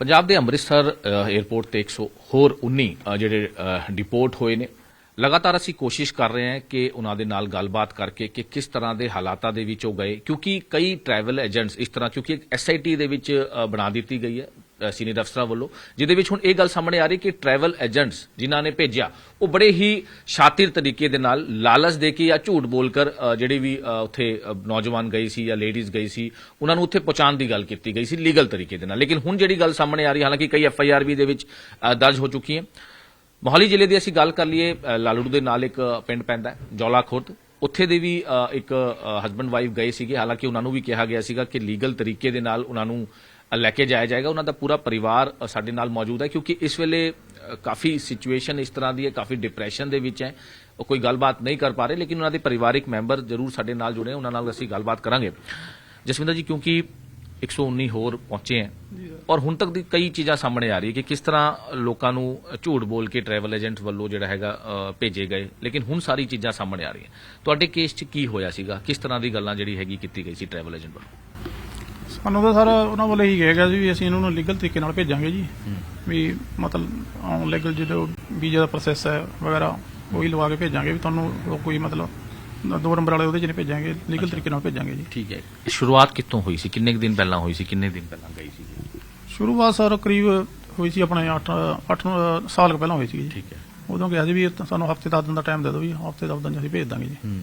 ਪੰਜਾਬ ਦੇ ਅੰਮ੍ਰਿਤਸਰ ਅ, ਏਅਰਪੋਰਟ ਤੇ 100 ਹੋਰ 19 ਜਿਹੜੇ ਡਿਪੋਰਟ ਹੋਏ ਨੇ। ਲਗਾਤਾਰ ਅਸੀਂ ਕੋਸ਼ਿਸ਼ ਕਰ ਰਹੇ ਹਾਂ ਕਿ ਉਹਨਾਂ ਦੇ ਨਾਲ ਗੱਲਬਾਤ ਕਰਕੇ ਕਿ ਕਿਸ ਤਰ੍ਹਾਂ ਦੇ ਹਾਲਾਤਾਂ ਦੇ ਵਿੱਚ ਉਹ ਗਏ ਕਿਉਂਕਿ ਕਈ ਟਰੈਵਲ ਏਜੰਟਸ ਇਸ ਤਰ੍ਹਾਂ ਕਿਉਂਕਿ ਐਸਆਈਟੀ ਦੇ ਵਿੱਚ ਬਣਾ ਦਿੱਤੀ ਗਈ ਹੈ। ਸੀਨੀਅਰ ਅਫਸਰਾਂ ਵੱਲੋਂ ਜਿਹਦੇ ਵਿੱਚ ਹੁਣ ਇਹ ਗੱਲ ਸਾਹਮਣੇ ਆ ਰਹੀ ਕਿ ਟਰੈਵਲ ਏਜੰਟਸ ਜਿਨ੍ਹਾਂ ਨੇ ਭੇਜਿਆ ਉਹ ਬੜੇ ਹੀ ਸ਼ਾਤਿਰ ਤਰੀਕੇ ਦੇ ਨਾਲ ਲਾਲਚ ਦੇ ਕੇ ਜਾਂ ਝੂਠ ਬੋਲ ਕਰ ਅ, ਜਿਹੜੇ ਵੀ ਉੱਥੇ ਨੌਜਵਾਨ ਗਏ ਸੀ ਜਾਂ ਲੇਡੀਜ਼ ਗਈ ਸੀ ਉਹਨਾਂ ਨੂੰ ਉੱਥੇ ਪਹੁੰਚਾਉਣ ਦੀ ਗੱਲ ਕੀਤੀ ਗਈ ਸੀ ਲੀਗਲ ਤਰੀਕੇ ਦੇ ਨਾਲ। ਲੇਕਿਨ ਹੁਣ ਜਿਹੜੀ ਗੱਲ ਸਾਹਮਣੇ ਆ ਰਹੀ ਹਾਲਾਂਕਿ ਕਈ ਐਫ ਆਈ ਆਰ ਵੀ ਦੇ ਵਿੱਚ ਦਰਜ ਹੋ ਚੁੱਕੀ ਹੈ। ਮੋਹਾਲੀ ਜ਼ਿਲ੍ਹੇ ਦੀ ਅਸੀਂ ਗੱਲ ਕਰ ਲਈਏ ਲਾਲੜੂ ਦੇ ਨਾਲ ਇੱਕ ਪਿੰਡ ਪੈਂਦਾ ਹੈ, ਜੌਲਾ ਖੁਰਦ ਉੱਥੇ ਦੇ ਵੀ ਇੱਕ ਹਸਬੰਡ ਵਾਈਫ ਗਏ ਸੀਗੇ ਹਾਲਾਂਕਿ ਉਹਨਾਂ ਨੂੰ ਵੀ ਕਿਹਾ ਗਿਆ ਸੀਗਾ ਕਿ ਲੀਗਲ ਤਰੀਕੇ ਦੇ ਨਾਲ ਉਹਨਾਂ ਨੂੰ ਲੈ ਕੇ ਜਾਇਆ ਜਾਏਗਾ। ਉਹਨਾਂ ਦਾ ਪੂਰਾ ਪਰਿਵਾਰ ਸਾਡੇ ਨਾਲ ਮੌਜੂਦ ਹੈ ਕਿਉਂਕਿ ਇਸ ਵੇਲੇ ਕਾਫੀ ਸਿਚੁਏਸ਼ਨ ਇਸ ਤਰ੍ਹਾਂ ਦੀ ਹੈ ਕਾਫੀ ਡਿਪਰੈਸ਼ਨ ਦੇ ਵਿੱਚ ਹੈ। ਉਹ ਕੋਈ ਗੱਲਬਾਤ ਨਹੀਂ ਕਰ ਪਾ ਰਹੇ ਲੇਕਿਨ ਉਹਨਾਂ ਦੇ ਪਰਿਵਾਰਿਕ ਮੈਂਬਰ ਜ਼ਰੂਰ ਸਾਡੇ ਨਾਲ ਜੁੜੇ ਉਹਨਾਂ ਨਾਲ ਅਸੀਂ ਗੱਲਬਾਤ ਕਰਾਂਗੇ। ਜਸਵਿੰਦਰ ਜੀ ਕਿਉਂਕਿ 119 ਹੋਰ ਪਹੁੰਚੇ ਹੈ ਔਰ ਹੁਣ ਤੱਕ ਦੀ ਕਈ ਚੀਜ਼ਾਂ ਸਾਹਮਣੇ ਆ ਰਹੀ ਹੈ ਕਿ ਕਿਸ ਤਰ੍ਹਾਂ ਲੋਕਾਂ ਨੂੰ ਝੂਠ ਬੋਲ ਕੇ ਟਰੈਵਲ ਏਜੰਟ ਵੱਲੋਂ ਜਿਹੜਾ ਹੈਗਾ ਭੇਜੇ ਗਏ ਲੇਕਿਨ ਹੁਣ ਸਾਰੀ ਚੀਜ਼ਾਂ ਸਾਹਮਣੇ ਆ ਰਹੀਆਂ। ਤੁਹਾਡੇ ਕੇਸ 'ਚ ਕੀ ਹੋਇਆ ਸੀਗਾ? ਕਿਸ ਤਰ੍ਹਾਂ ਦੀ ਗੱਲਾਂ ਜਿਹੜੀ ਹੈਗੀ ਕੀਤੀ ਗਈ ਸੀ ਟਰੈਵਲ ਏਜੰਟ ਵੱਲੋਂ? ਸਾਨੂੰ ਤਾਂ ਸਰ ਉਹਨਾਂ ਵੱਲੋਂ ਕਿਹਾ ਗਿਆ ਸੀ ਵੀ ਅਸੀਂ ਇਹਨਾਂ ਨੂੰ ਲੀਗਲ ਤਰੀਕੇ ਨਾਲ ਭੇਜਾਂਗੇ ਜੀ। ਵੀ ਮਤਲਬ ਲੀਗਲ ਜਦੋਂ ਵੀਜ਼ਾ ਦਾ ਪ੍ਰੋਸੈਸ ਹੈ ਵਗੈਰਾ ਉਹੀ ਲਵਾ ਕੇ ਭੇਜਾਂਗੇ ਵੀ ਤੁਹਾਨੂੰ ਕੋਈ ਮਤਲਬ ਦੋ ਨੰਬਰ ਵਾਲੇ ਉਹਦੇ ਚ ਨਹੀਂ ਭੇਜਾਂਗੇ ਲੀਗਲ ਤਰੀਕੇ ਨਾਲ ਭੇਜਾਂਗੇ ਜੀ। ਠੀਕ ਹੈ। ਸ਼ੁਰੂਆਤ ਕਿੱਥੋਂ ਹੋਈ ਸੀ? ਕਿੰਨੇ ਦਿਨ ਪਹਿਲਾਂ ਹੋਈ ਸੀ? ਕਿੰਨੇ ਦਿਨ ਪਹਿਲਾਂ ਗਈ ਸੀ? ਸ਼ੁਰੂਆਤ ਸਰ ਕਰੀਬ ਹੋਈ ਸੀ ਆਪਣੇ 8 8 ਸਾਲ ਪਹਿਲਾਂ ਹੋਈ ਸੀ ਜੀ। ਠੀਕ ਹੈ। ਉਦੋਂ ਕਿਹਾ ਸੀ ਵੀ ਸਾਨੂੰ ਹਫ਼ਤੇ 10 ਦਿਨ ਦਾ ਟਾਈਮ ਦੇ ਦਿਓ ਵੀ ਹਫ਼ਤੇ 10 ਦਿਨ ਅਸੀਂ ਭੇਜ ਦਾਂਗੇ ਜੀ। ਹੂੰ।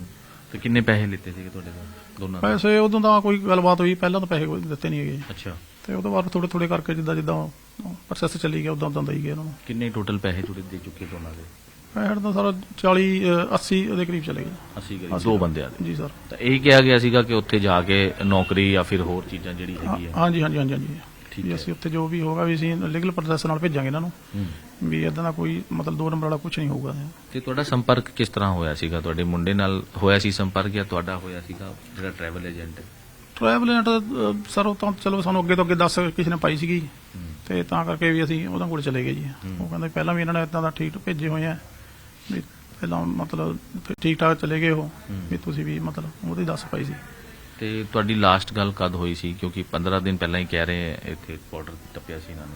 ਤੇ ਕਿੰਨੇ ਪੈਸੇ ਲਿੱਤੇ ਸੀਗੇ ਤੁਹਾਡੇ ਕੋਲ ਦੋਨਾਂ ਦੇ ਪੈਸੇ ਉਦੋਂ ਤਾਂ ਕੋਈ ਗੱਲਬਾਤ ਹੋਈ ਪਹਿਲਾਂ ਤਾਂ ਪੈਸੇ ਕੋਈ ਦਿੱਤੇ ਨਹੀਂ ਹੈਗੇ। ਅੱਛਾ। ਤੇ ਤੋਂ ਬਾਅਦ ਥੋੜੇ ਥੋੜੇ ਕਰਕੇ ਜਿੱਦਾਂ ਜਿੱਦਾਂ ਪ੍ਰੋਸੈਸ ਚੱਲੀ ਗਿਆ ਉਦਾਂ ਉਦਾਂ ਦੇਈ ਗਏ ਉਹਨਾਂ ਨੂੰ। ਕਿੰਨੇ ਟੋਟਲ ਪੈਸੇ ਤੁਹਾਡੇ ਦੇ ਚੁੱਕੇ ਦੋਨਾਂ ਦੇ? ਪੈਸੇ ਤਾਂ ਸਰ 40 ਅ, 80 ਦੇ ਕਰੀਬ ਚਲੇ ਗਏ। 80 ਗਰੀ ਦੋ ਬੰਦਿਆਂ ਦੇ। ਜੀ ਸਰ। ਤਾਂ ਇਹ ਕਿਹਾ ਗਿਆ ਸੀਗਾ ਕਿ ਉੱਥੇ ਜਾ ਕੇ ਨੌਕਰੀ ਜਾਂ ਫਿਰ ਹੋਰ ਚੀਜ਼ਾਂ ਜਿਹੜੀ ਹੈਗੀ ਹੈ ਹਾਂਜੀ ਹਾਂਜੀ ਹਾਂਜੀ ਹਾਂਜੀ। ਵੀ। ਅਸੀਂ ਉੱਥੇ ਜੋ ਵੀ ਹੋਗਾ ਵੀ ਅਸੀਂ ਲੀਗਲ ਪ੍ਰੋਸੈਸ ਨਾਲ ਭੇਜਾਂਗੇ ਇਹਨਾਂ ਨੂੰ। ਵੀ ਇਦਾਂ ਦਾ ਕੋਈ ਮਤਲਬ ਦੋ ਨੰਬਰ ਵਾਲਾ ਕੁਝ ਨਹੀਂ ਹੋਊਗਾ। ਤੇ ਤੁਹਾਡਾ ਸੰਪਰਕ ਕਿਸ ਤਰ੍ਹਾਂ ਹੋਇਆ ਸੀਗਾ? ਤੁਹਾਡੇ ਮੁੰਡੇ ਨਾਲ ਹੋਇਆ ਸੀ ਸੰਪਰਕ ਜਾਂ ਤੁਹਾਡਾ ਹੋਇਆ ਸੀਗਾ ਜਿਹੜਾ ਟਰੈਵਲ ਏਜੰਟ ਹੈ ਟਰੈਵਲ ਏਜੰਟ ਸਰ ਉਹ ਤਾਂ ਚਲੋ ਸਾਨੂੰ ਅੱਗੇ ਤੋਂ ਅੱਗੇ ਦੱਸ ਕਿਸੇ ਨੇ ਪਾਈ ਸੀਗੀ। ਤੇ ਤਾਂ ਕਰਕੇ ਵੀ ਅਸੀਂ ਉਹਨਾਂ ਕੋਲ ਚਲੇ ਗਏ ਜੀ। ਉਹ ਕਹਿੰਦੇ ਪਹਿਲਾਂ ਵੀ ਇਹਨਾਂ ਨੇ ਇਦਾਂ ਦਾ ਠੀਕ ਭੇਜੇ ਹੋਏ ਆ। ਵੀ ਪਹਿਲਾਂ ਮਤਲਬ ਠੀਕ ਠਾਕ ਚਲੇ ਗਏ ਉਹ। ਵੀ ਤੁਸੀਂ ਵੀ ਮਤਲਬ ਉਹਦੀ ਦੱਸ ਪਾਈ ਸੀ। ਤੇ ਤੁਹਾਡੀ ਲਾਸਟ ਗੱਲ ਕਦ ਹੋਈ ਸੀ? ਕਿਉਂਕਿ 15 ਦਿਨ ਪਹਿਲਾਂ ਹੀ ਕਹਿ ਰਹੇ ਹੈ ਇੱਥੇ ਬਾਰਡਰ ਟੱਪਿਆ ਸੀ ਇਹਨਾਂ ਨੇ।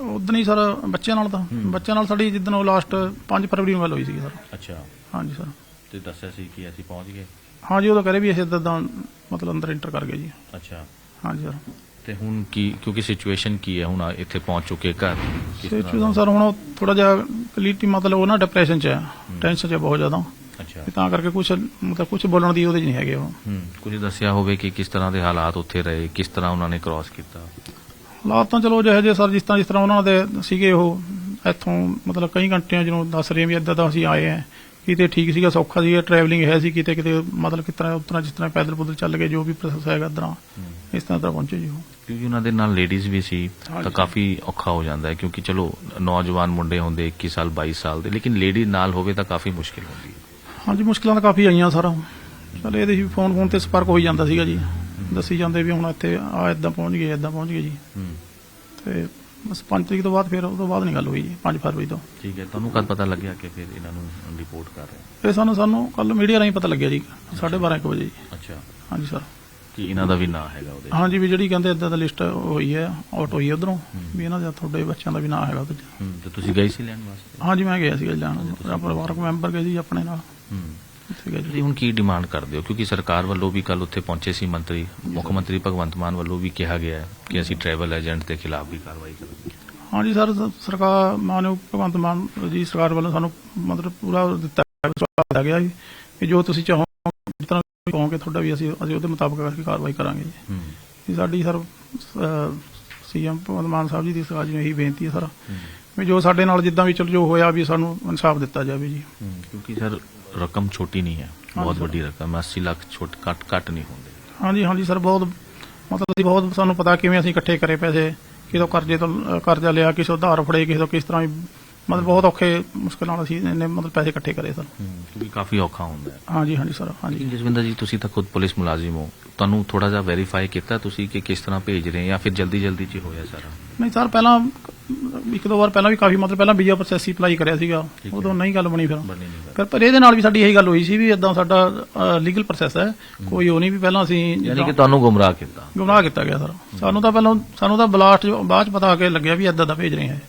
ਉਦੋਂ ਹੀ ਸਰ ਬੱਚਿਆਂ ਨਾਲ ਤਾਂ। ਬੱਚਿਆਂ ਨਾਲ ਸਾਡੀ ਜਿੱਦਣ ਉਹ ਲਾਸਟ 5 ਫਰਵਰੀ ਨੂੰ ਗੱਲ ਹੋਈ ਸੀਗੀ ਸਰ। ਅੱਛਾ। ਹਾਂਜੀ ਸਰ। ਤੇ ਦੱਸਿਆ ਸੀ ਕਿ ਅਸੀਂ ਪਹੁੰਚ ਗਏ? ਹਾਂਜੀ ਉਹ ਤਾਂ ਕਰੇ ਵੀ ਅਸੀਂ ਇਦਾਂ ਮਤਲਬ ਅੰਦਰ ਇੰਟਰ ਕਰ ਗਏ ਜੀ। ਅੱਛਾ। ਹਾਂਜੀ ਸਰ। ਤੇ ਹੁਣ ਕੀ ਕਿਉਂਕਿ ਸਿਚੁਏਸ਼ਨ ਕੀ ਹੈ ਹੁਣ ਇੱਥੇ ਪਹੁੰਚ ਚੁੱਕੇ ਘਰ? ਸਿਚੁਏਸ਼ਨ ਸਰ ਹੁਣ ਥੋੜਾ ਜਿਹਾ ਕਲੀਟੀ ਮਤਲਬ ਉਹ ਨਾ ਡਿਪਰੈਸ਼ਨ ਚ ਹੈ। ਟੈਨਸ਼ਨ ਚ ਹੈ ਬਹੁਤ ਜ਼ਿਆਦਾ। ਅੱਛਾ। ਤੇ ਤਾਂ ਕਰਕੇ ਕੁਝ ਮਤਲਬ ਕੁਝ ਬੋਲਣ ਦੀ ਉਹਦੇ ਚ ਨਹੀਂ ਹੈਗੇ ਉਹ। ਹੂੰ ਕੁਝ ਦੱਸਿਆ ਹੋਵੇ ਕਿ ਕਿਸ ਤਰ੍ਹਾਂ ਦੇ ਹਾਲਾਤ ਉੱਥੇ ਰਹੇ ਕਿਸ ਤਰ੍ਹਾਂ ਉਹਨਾਂ ਨੇ ਕ੍ਰਾਸ ਕੀਤਾ? ਹਾਲਾਤ ਤਾਂ ਚਲੋ ਜਿਹੇ ਜਿਹੇ ਸਰ ਜਿਸ ਤਰ੍ਹਾਂ ਜਿਸ ਤਰ੍ਹਾਂ ਉਹਨਾਂ ਦੇ ਸੀਗੇ ਉਹ ਇੱਥੋਂ ਮਤਲਬ ਕਈ ਘੰਟਿਆਂ ਜਿਹਨੂੰ ਦੱਸ ਰਹੇ ਵੀ ਏਦਾਂ ਦਾ ਅਸੀਂ ਆਏ ਆ ਕਿਤੇ ਠੀਕ ਸੀਗਾ ਸੌਖਾ ਸੀਗਾ ਟਰੈਵਲਿੰਗ ਹੈ ਸੀ ਕਿਤੇ ਕਿਤੇ ਮਤਲਬ ਕਿਸ ਤਰ੍ਹਾਂ ਉਤਰਾ ਜਿਸ ਤਰ੍ਹਾਂ ਪੈਦਲ ਪੁਦਲ ਚੱਲ ਗਏ ਜੋ ਵੀ ਪ੍ਰੋਸੈਸ ਹੈਗਾ ਇਦਾਂ ਇਸ ਤਰ੍ਹਾਂ ਤਰ੍ਹਾਂ ਪਹੁੰਚੇ ਜੀ ਉਹ। ਕਿਉਂਕਿ ਉਹਨਾਂ ਦੇ ਨਾਲ ਲੇਡੀਜ਼ ਵੀ ਸੀ ਤਾਂ। ਕਾਫੀ ਔਖਾ ਹੋ ਜਾਂਦਾ ਹੈ ਕਿਉਂਕਿ ਚਲੋ ਨੌਜਵਾਨ ਮੁੰਡੇ ਹੁੰਦੇ 21 ਸਾਲ 22 ਸਾਲ ਦੇ ਲੇਕਿਨ ਲੇਡੀ ਨਾਲ ਹੋਵੇ ਤਾਂ ਕਾਫੀ ਮੁਸ਼ਕਿਲ ਹੁੰਦੀ ਹੈ। ਹਾਂਜੀ ਮੁਸ਼ਕਲਾਂ ਤਾਂ ਕਾਫੀ ਆਈਆਂ ਸਰ। ਚਲ ਇਹਦੇ ਵੀ ਫੋਨ ਫੋਨ ਤੇ ਸੰਪਰਕ ਹੋਈ ਜਾਂਦਾ ਸੀਗਾ ਜੀ। ਦੱਸੀ ਜਾਂਦੇ ਵੀ ਹੁਣ ਇੱਥੇ ਆ ਇਦਾਂ ਪਹੁੰਚ ਗਏ ਇਦਾਂ ਪਹੁੰਚ ਗਏ ਜੀ। ਤੇ ਬਸ 5 ਤਰੀਕ ਤੋਂ ਬਾਅਦ ਫਿਰ ਉਹ ਤੋਂ ਬਾਅਦ ਨਹੀਂ ਗੱਲ ਹੋਈ ਜੀ 5 ਫਰਵਰੀ ਤੋਂ। ਠੀਕ ਹੈ ਤੁਹਾਨੂੰ ਕਦ ਪਤਾ ਲੱਗਿਆ ਕਿ ਫਿਰ ਇਹਨਾਂ ਨੂੰ ਰਿਪੋਰਟ ਕਰ ਰਹੇ ਇਹ ਸਾਨੂੰ ਸਾਨੂੰ ਕੱਲ ਮੀਡੀਆ ਰਾਹੀਂ ਪਤਾ ਲੱਗਿਆ ਜੀ 12:30 ਵਜੇ ਜੀ। ਅੱਛਾ। ਹਾਂਜੀ ਸਰ ਕਿ ਇਹਨਾਂ ਦਾ ਵੀ ਨਾਂ ਹੈਗਾ ਉਹਦੇ। ਹਾਂਜੀ ਵੀ ਜਿਹੜੀ ਕਹਿੰਦੇ ਇਦਾਂ ਦਾ ਲਿਸਟ ਹੋਈ ਹੈ ਆਊਟ ਹੋਈ ਹੈ ਉਧਰੋਂ ਵੀ ਇਹਨਾਂ ਦਾ ਤੁਹਾਡੇ ਬੱਚਿਆਂ ਦਾ ਵੀ ਨਾਂ ਹੈਗਾ ਉਹਦੇ 'ਚ ਹੂੰ ਤੇ ਤੁਸੀਂ ਗਏ ਸੀ ਲੈਣ ਵਾਸਤੇ? ਹਾਂਜੀ ਮੈਂ ਗਿਆ ਸੀਗਾ ਲੈਣ। ਆਪਣਾ ਪਰਿਵਾਰਕ ਮੈਂਬਰ ਗਏ ਸੀ ਆਪਣੇ ਨਾਲ। ਹੂੰ। ਉੱਥੇ ਗਏ ਜੀ ਤੁਸੀਂ ਹੁਣ ਕੀ ਡਿਮਾਂਡ ਕਰਦੇ ਹੋ? ਕਿਉਂਕਿ ਸਰਕਾਰ ਵੱਲੋਂ ਵੀ ਕੱਲ ਉੱਥੇ ਪਹੁੰਚੇ ਸੀ ਮੰਤਰੀ ਮੁੱਖ ਮੰਤਰੀ ਭਗਵੰਤ ਮਾਨ ਵੱਲੋਂ ਵੀ ਕਿਹਾ ਗਿਆ ਹੈ ਕਿ ਅਸੀਂ ਟਰੈਵਲ ਏਜੰਟ ਦੇ ਖਿਲਾਫ ਵੀ ਕਾਰਵਾਈ ਕਰਾਂਗੇ। ਹਾਂਜੀ ਸਰ ਸ- ਸਰਕਾਰ ਮਾਨਯੋਗ ਭਗਵੰਤ ਮਾਨ ਜੀ ਸਰਕਾਰ ਵੱਲੋਂ ਸਾਨੂੰ ਮਤਲਬ ਪੂਰਾ ਦਿੱਤਾ ਦਿੱਤਾ ਗਿਆ ਜੀ ਕਿ ਜੋ ਤੁਸੀਂ ਚਾਹੋ ਵੀ ਕਹੋਗੇ ਤੁਹਾਡਾ ਵੀ ਅਸੀਂ ਅਸੀਂ ਉਹਦੇ ਮੁਤਾਬਕ ਕਰਕੇ ਕਾਰਵਾਈ ਕਰਾਂਗੇ ਜੀ। ਇਹ ਸਾਡੀ ਸਰ ਸੀਐਮ ਭਗਵੰਤ ਮਾਨ ਸਾਹਿਬ ਜੀ ਦੀ ਸਰਕਾਰ ਨੂੰ ਇਹੀ ਬੇਨਤੀ ਹੈ ਸਰ। ਵੀ ਜੋ ਸਾਡੇ ਨਾਲ ਜਿੱਦਾਂ ਵੀ ਚਲੋ ਜੋ ਹੋਇਆ ਵੀ ਸਾਨੂੰ ਇਨਸਾਫ ਦਿੱਤਾ ਜਾਵੇ ਜੀ। ਕਿਉਂਕਿ ਸਰ ਰਕਮ ਛੋਟੀ ਨਹੀਂ ਹੈ। ਬਹੁਤ ਵੱਡੀ ਰਕਮ ਹੈ। 80 ਲੱਖ ਛੋਟ ਘੱਟ ਘੱਟ ਨਹੀਂ ਹੁੰਦੇ। ਹਾਂਜੀ ਹਾਂਜੀ ਸਰ ਬਹੁਤ ਮਤਲਬ ਅਸੀਂ ਬਹੁਤ ਸਾਨੂੰ ਪਤਾ ਕਿਵੇਂ ਅਸੀਂ ਇਕੱਠੇ ਕਰੇ ਪੈਸੇ। ਕਿਦੋਂ ਕਰਜ਼ੇ ਤੋਂ ਕਰਜ਼ਾ ਲਿਆ ਕਿਸੇ ਉਧਾਰ ਫੜੇ ਕਿਸੇ ਤੋਂ ਕਿਸ ਤਰ੍ਹਾਂ ਮਤਲਬ ਬਹੁਤ ਔਖੇ ਮੁਸ਼ਕਲ ਨਾਲ ਅਸੀਂ ਇਹਨੇ ਮਤਲਬ ਪੈਸੇ ਇਕੱਠੇ ਕਰੇ ਸਰ। ਕਿਉਂਕਿ ਕਾਫੀ ਔਖਾ ਹੁੰਦਾ ਹੈ। ਹਾਂਜੀ ਹਾਂਜੀ ਸਰ ਹਾਂਜੀ। ਜਸਵਿੰਦਰ ਜੀ ਤੁਸੀਂ ਤਾਂ ਖੁਦ ਪੁਲਿਸ ਮੁਲਾਜ਼ਮ ਹੋ। ਤੁਹਾਨੂੰ ਥੋੜਾ ਜਿਹਾ ਵੈਰੀਫਾਈ ਕੀਤਾ ਤੁਸੀਂ ਕਿ ਕਿਸ ਤਰ੍ਹਾਂ ਭੇਜ ਰਹੇ ਜਾਂ ਫਿਰ ਜਲਦੀ ਜਲਦੀ ਚ ਹੋਇਆ ਸਾਰਾ? ਨਹੀਂ ਸਰ ਪਹਿਲਾਂ ਇੱਕ ਦੋ ਵਾਰ ਪਹਿਲਾਂ ਵੀ ਕਾਫੀ ਮਤਲਬ ਪਹਿਲਾਂ ਵੀਜ਼ਾ ਪ੍ਰੋਸੈਸ ਹੀ ਅਪਲਾਈ ਕਰਿਆ ਸੀਗਾ। ਉਦੋਂ ਨਹੀਂ ਗੱਲ ਬਣੀ ਫਿਰ। ਬਣੀ ਨਹੀਂ ਫਿਰ ਪਰ ਇਹਦੇ ਨਾਲ ਵੀ ਸਾਡੀ ਇਹੀ ਗੱਲ ਹੋਈ ਸੀ ਵੀ ਇਦਾਂ ਸਾਡਾ ਲੀਗਲ ਪ੍ਰੋਸੈਸ ਹੈ। ਕੋਈ ਉਹ ਨਹੀਂ ਵੀ ਪਹਿਲਾਂ ਅਸੀਂ ਯਾਨੀ ਕਿ ਤੁਹਾਨੂੰ ਗੁੰਮਰਾਹ ਕੀਤਾ। ਗੁੰਮਰਾਹ ਕੀਤਾ ਗਿਆ ਸਰ। ਸਾਨੂੰ ਤਾਂ ਪਹਿਲਾਂ ਸਾਨੂੰ ਤਾਂ ਬਲਾਸਟ ਬਾਅਦ ਚ ਪਤਾ ਆ ਕੇ ਲੱਗਿਆ ਵੀ ਇਦਾਂ ਦਾ ਭੇਜ ਰਹੇ ਹੈ।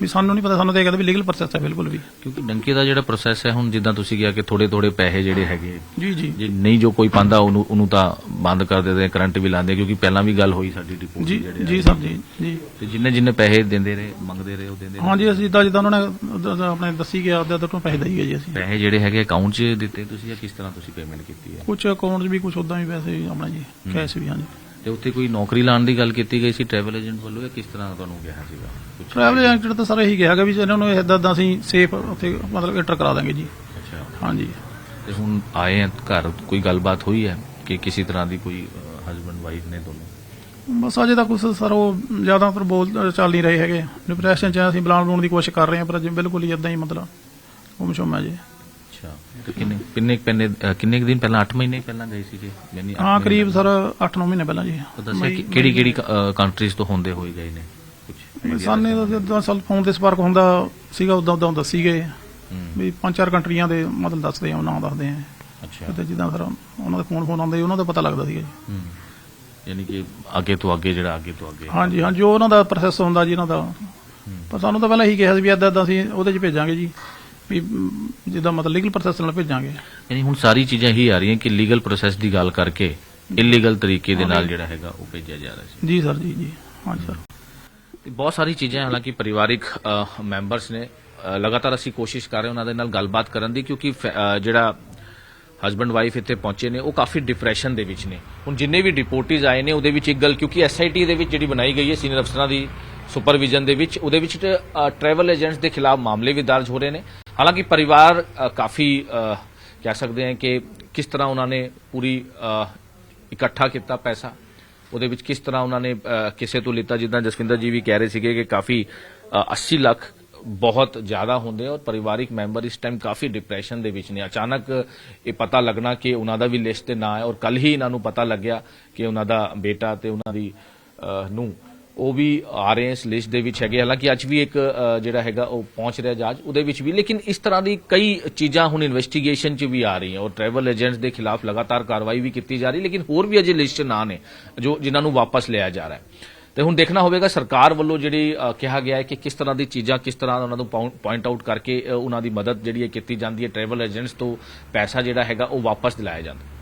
ਵੀ ਸਾਨੂੰ ਨਹੀਂ ਪਤਾ ਸਾਨੂੰ ਤਾਂ ਇਹ ਕਹਿੰਦੇ ਵੀ ਲੀਗਲ ਪ੍ਰੋਸੈਸ ਹੈ ਬਿਲਕੁਲ ਵੀ। ਕਿਉਂਕਿ ਡੰਕੇ ਦਾ ਜਿਹੜਾ ਪ੍ਰੋਸੈਸ ਹੈ ਹੁਣ ਜਿੱਦਾਂ ਤੁਸੀਂ ਕਿਹਾ ਕਿ ਥੋੜੇ ਥੋੜੇ ਪੈਸੇ ਜਿਹੜੇ ਹੈਗੇ ਜੀ ਜੀ। ਜੇ ਨਹੀਂ ਜੋ ਕੋਈ ਪਾਉਂਦਾ ਉਹਨੂੰ ਉਹਨੂੰ ਤਾਂ ਬੰਦ ਕਰ ਦਿੰਦੇ ਕਰੰਟ ਵੀ ਲਾਉਂਦੇ ਕਿਉਂਕਿ ਪਹਿਲਾਂ ਵੀ ਗੱਲ ਹੋਈ ਸਾਡੀ ਡਿਪੋਜ਼ਿਟ ਜੀ ਜੀ। ਸਰ ਜੀ ਜੀ। ਤੇ ਜਿੰਨੇ ਜਿੰਨੇ ਪੈਸੇ ਦਿੰਦੇ ਰਹੇ ਮੰਗਦੇ ਰਹੇ ਉਹ ਦਿੰਦੇ ਰਹੇ। ਹਾਂਜੀ ਅਸੀਂ ਜਿੱਦਾਂ ਜਿੱਦਾਂ ਉਹਨਾਂ ਨੇ ਆਪਣੇ ਦੱਸੀ ਗਿਆ ਉਹਦੇ ਤੋਂ ਪੈਸੇ ਦਈ ਗਏ ਜੀ ਅਸੀਂ। ਪੈਸੇ ਜਿਹੜੇ ਹੈਗੇ ਅਕਾਊਂਟ 'ਚ ਦਿੱਤੇ ਤੁਸੀਂ ਜਾਂ ਕਿਸ ਤਰ੍ਹਾਂ ਤੁਸੀਂ ਪੇਮੈਂਟ ਕੀਤੀ ਹੈ? ਕੁਝ ਅਕਾਊਂਟ 'ਚ ਵੀ ਕੁਝ ਉਦਾਂ ਵੀ ਪੈਸੇ ਆਪਣਾ ਜੀ ਕੈਸ਼ ਵੀ ਹਾਂਜੀ। ਤੇ ਉੱਥੇ ਕੋਈ ਨੌਕਰੀ ਲਾਉਣ ਦੀ ਗੱਲ ਕੀਤੀ ਗਈ ਸੀ ਟਰੈਵਲ ਏਜੰਟ ਵੱਲੋਂ ਜਾਂ ਕਿਸ ਤਰ੍ਹਾਂ ਤੁਹਾਨੂੰ ਕਿਹਾ ਸੀਗਾ? ਕੁਛ ਟਰੈਵਲ ਏਜੰਟ ਤਾਂ ਸਰ ਇਹੀ ਕਿਹਾ ਗਿਆ ਵੀ ਇਹਨਾਂ ਨੂੰ ਇਦਾਂ ਦਾ ਅਸੀਂ ਸੇਫ ਉੱਥੇ ਮਤਲਬ ਐਂਟਰ ਕਰਾ ਦਾਂਗੇ ਜੀ। ਅੱਛਾ। ਹਾਂਜੀ। ਤੇ ਹੁਣ ਆਏ ਆ ਘਰ ਕੋਈ ਗੱਲਬਾਤ ਹੋਈ ਹੈ ਕਿ ਕਿਸੇ ਤਰ੍ਹਾਂ ਦੀ ਕੋਈ ਹਸਬੰਡ ਵਾਈਫ ਨੇ ਦੋਨੋਂ? ਬਸ ਅਜੇ ਤਾਂ ਕੁਝ ਸਰ ਉਹ ਜ਼ਿਆਦਾਤਰ ਬੋਲ ਚੱਲ ਨਹੀਂ ਰਹੇ ਹੈਗੇ। ਡਿਪਰੈਸ਼ਨ 'ਚ ਅਸੀਂ ਬੁਲਾਉਣ ਦੀ ਕੋਸ਼ਿਸ਼ ਕਰ ਰਹੇ ਹਾਂ ਪਰ ਅਜੇ ਬਿਲਕੁਲ ਹੀ ਇਦਾਂ ਹੀ ਮਤਲਬ ਗੁੰਮਸ਼ੁਮ ਹੈ ਜੀ। ਅੱਛਾ। ਤੇ ਕਿੰਨੇ ਕਿੰਨੇ ਕੁ ਪਹਿਲੇ ਅ, ਕਿੰਨੇ ਕੁ ਦਿਨ ਪਹਿਲਾਂ? 8 ਮਹੀਨੇ ਪਹਿਲਾਂ ਗਏ ਸੀਗੇ? ਯਾਨੀ ਅੱਠ ਹਾਂ ਮਹੀਨੇ ਕਰੀਬ। ਸਰ 8-9 ਮਹੀਨੇ ਪਹਿਲਾਂ ਜੀ। ਤਾਂ ਦੱਸਿਆ ਕਿ ਕਿਹੜੀ ਕਿਹੜੀ ਕੰਟਰੀਜ਼ ਤੋਂ ਹੁੰਦੇ ਹੋਏ ਗਏ ਨੇ? ਕੁਝ ਸਾਨੇ ਦਾ ਜਦੋਂ ਸੈਲ ਫੋਨ ਤੇ ਸੰਪਰਕ ਹੁੰਦਾ ਸੀਗਾ ਉਦਾਂ ਉਦਾਂ ਦੱਸੀ ਗਏ ਵੀ ਪੰਜ ਚਾਰ ਕੰਟਰੀਆਂ ਦੇ ਮਤਲਬ ਦੱਸਦੇ ਆ ਨਾਂ ਦੱਸਦੇ ਆ। ਅੱਛਾ। ਤੇ ਜਿੱਦਾਂ ਫਿਰ ਉਹਨਾਂ ਦੇ ਫੋਨ ਫੋਨ ਆਉਂਦੇ ਉਹਨਾਂ ਦਾ ਪਤਾ ਲੱਗਦਾ ਸੀਗਾ ਜੀ। ਯਾਨੀ ਕਿ ਅੱਗੇ ਤੋਂ ਅੱਗੇ ਜਿਹੜਾ ਅੱਗੇ ਤੋਂ ਅੱਗੇ। ਹਾਂਜੀ ਹਾਂ ਜੋ ਉਹਨਾਂ ਦਾ ਪ੍ਰੋਸੈਸ ਹੁੰਦਾ ਜੀ ਇਹਨਾਂ ਦਾ। ਪਰ ਸਾਨੂੰ ਤਾਂ ਪਹਿਲਾਂ ਇਹੀ ਕਿਹਾ ਸੀ ਵੀ ਇਦਾਂ ਇਦਾਂ ਅਸੀਂ ਉਹਦੇ 'ਚ ਭੇਜਾਂਗੇ ਜੀ। ਵੀ ਜਿੱਦਾਂ ਮਤਲਬ ਲੀਗਲ ਪ੍ਰੋਸੈਸ ਨਾਲ ਭੇਜਾਂਗੇ। ਯਾਨੀ ਹੁਣ ਸਾਰੀ ਚੀਜ਼ਾਂ ਹੀ ਆ ਰਹੀਆਂ ਕਿ ਲੀਗਲ ਪ੍ਰੋਸੈਸ ਦੀ ਗੱਲ ਕਰਕੇ ਇਲੀਗਲ ਤਰੀਕੇ ਦੇ ਨਾਲ ਜਿਹੜਾ ਹੈਗਾ ਉਹ ਭੇਜਿਆ ਜਾ ਰਿਹਾ ਸੀ। ਜੀ ਸਰ ਜੀ ਜੀ। ਹਾਂਜੀ ਸਰ। ਤੇ ਬਹੁਤ ਸਾਰੀ ਚੀਜ਼ਾਂ ਹਾਲਾਂਕਿ ਪਰਿਵਾਰਿਕ ਮੈਂਬਰਸ ਨੇ ਲਗਾਤਾਰ ਅਸੀਂ ਕੋਸ਼ਿਸ਼ ਕਰ ਰਹੇ ਹਾਂ ਉਹਨਾਂ ਦੇ ਨਾਲ ਗੱਲਬਾਤ ਕਰਨ ਦੀ ਕਿਉਂਕਿ ਜਿਹੜਾ ਹਸਬੰਡ ਵਾਈਫ ਇੱਥੇ ਪਹੁੰਚੇ ਨੇ ਉਹ ਕਾਫੀ ਡਿਪਰੈਸ਼ਨ ਦੇ ਵਿੱਚ ਨੇ। ਹੁਣ ਜਿੰਨੇ ਵੀ ਡਿਪੋਰਟੀਜ਼ ਆਏ ਨੇ ਉਹਦੇ ਵਿੱਚ ਇੱਕ ਗੱਲ ਕਿਉਂਕਿ ਐਸਆਈਟੀ ਦੇ ਵਿੱਚ ਜਿਹੜੀ ਬਣਾਈ ਗਈ ਹੈ ਸੀਨੀਅਰ ਅਫਸਰਾਂ ਦੀ ਸੁਪਰਵਿਜ਼ਨ ਦੇ ਵਿੱਚ ਉਹਦੇ ਵਿੱਚ ਟਰੈਵਲ ਏਜੰਟਸ ਦੇ ਖਿਲਾਫ ਮਾਮਲੇ ਵੀ ਦਰਜ ਹੋ ਰਹੇ ਨੇ। ਹਾਲਾਂਕਿ ਪਰਿਵਾਰ ਕਾਫੀ ਕਹਿ ਸਕਦੇ ਹਾਂ ਕਿ ਕਿਸ ਤਰ੍ਹਾਂ ਉਹਨਾਂ ਨੇ ਪੂਰੀ ਇਕੱਠਾ ਕੀਤਾ ਪੈਸਾ ਉਹਦੇ ਵਿੱਚ ਕਿਸ ਤਰ੍ਹਾਂ ਉਹਨਾਂ ਨੇ ਕਿਸੇ ਤੋਂ ਲਿੱਤਾ ਜਿੱਦਾਂ ਜਸਵਿੰਦਰ ਜੀ ਵੀ ਕਹਿ ਰਹੇ ਸੀਗੇ ਕਿ ਕਾਫੀ ਅ, 80 ਲੱਖ ਬਹੁਤ ਜ਼ਿਆਦਾ ਹੁੰਦੇ ਆ ਔਰ ਪਰਿਵਾਰਿਕ ਮੈਂਬਰ ਇਸ ਟਾਈਮ ਕਾਫੀ ਡਿਪਰੈਸ਼ਨ ਦੇ ਵਿੱਚ ਨੇ। ਅਚਾਨਕ ਇਹ ਪਤਾ ਲੱਗਣਾ ਕਿ ਉਹਨਾਂ ਦਾ ਵੀ ਲਿਸਟ ਤੇ ਨਾ ਹੈ ਔਰ ਕੱਲ ਹੀ ਇਹਨਾਂ ਨੂੰ ਪਤਾ ਲੱਗਿਆ ਕਿ ਉਹਨਾਂ ਦਾ ਬੇਟਾ ਤੇ ਉਹਨਾਂ ਦੀ ਨੂੰ ਉਹ ਵੀ ਆ ਰਹੇ ਇਸ ਲਿਸਟ ਦੇ ਵਿੱਚ ਹੈਗੇ। ਹਾਲਾਂਕਿ ਅੱਜ ਵੀ ਇੱਕ ਜਿਹੜਾ ਹੈਗਾ ਉਹ ਪਹੁੰਚ ਰਿਹਾ ਜਹਾਜ਼ ਉਹਦੇ ਵਿੱਚ ਵੀ, ਲੇਕਿਨ ਇਸ ਤਰ੍ਹਾਂ ਦੀ ਕਈ ਚੀਜ਼ਾਂ ਹੁਣ ਇਨਵੈਸਟੀਗੇਸ਼ਨ 'ਚ ਵੀ ਆ ਰਹੀਆਂ ਔਰ ਟਰੈਵਲ ਏਜੰਟਸ ਦੇ ਖਿਲਾਫ ਲਗਾਤਾਰ ਕਾਰਵਾਈ ਵੀ ਕੀਤੀ ਜਾ ਰਹੀ, ਲੇਕਿਨ ਹੋਰ ਵੀ ਅਜੇ ਲਿਸਟ 'ਚ ਨਾਂ ਨੇ ਜੋ ਜਿਨ੍ਹਾਂ ਨੂੰ ਵਾਪਸ ਲਿਆ ਜਾ ਰਿਹਾ ਹੈ। ਤੇ ਹੁਣ ਦੇਖਣਾ ਹੋਵੇਗਾ ਸਰਕਾਰ ਵੱਲੋਂ ਜਿਹੜੀ ਕਿਹਾ ਗਿਆ ਹੈ ਕਿ ਕਿਸ ਤਰ੍ਹਾਂ ਦੀ ਚੀਜ਼ਾਂ ਕਿਸ ਤਰ੍ਹਾਂ ਉਹਨਾਂ ਨੂੰ ਪੁਆਇੰਟ ਆਊਟ ਕਰਕੇ ਅ, ਉਹਨਾਂ ਦੀ ਮਦਦ ਜਿਹੜੀ ਹੈ ਕੀਤੀ ਜਾਂਦੀ ਹੈ ਟਰੈਵਲ ਏਜੰਟਸ ਤੋਂ ਪੈਸਾ ਜਿਹੜਾ ਹੈਗਾ ਉਹ ਵਾਪਸ ਦਿਲਾਇਆ ਜਾਂਦਾ।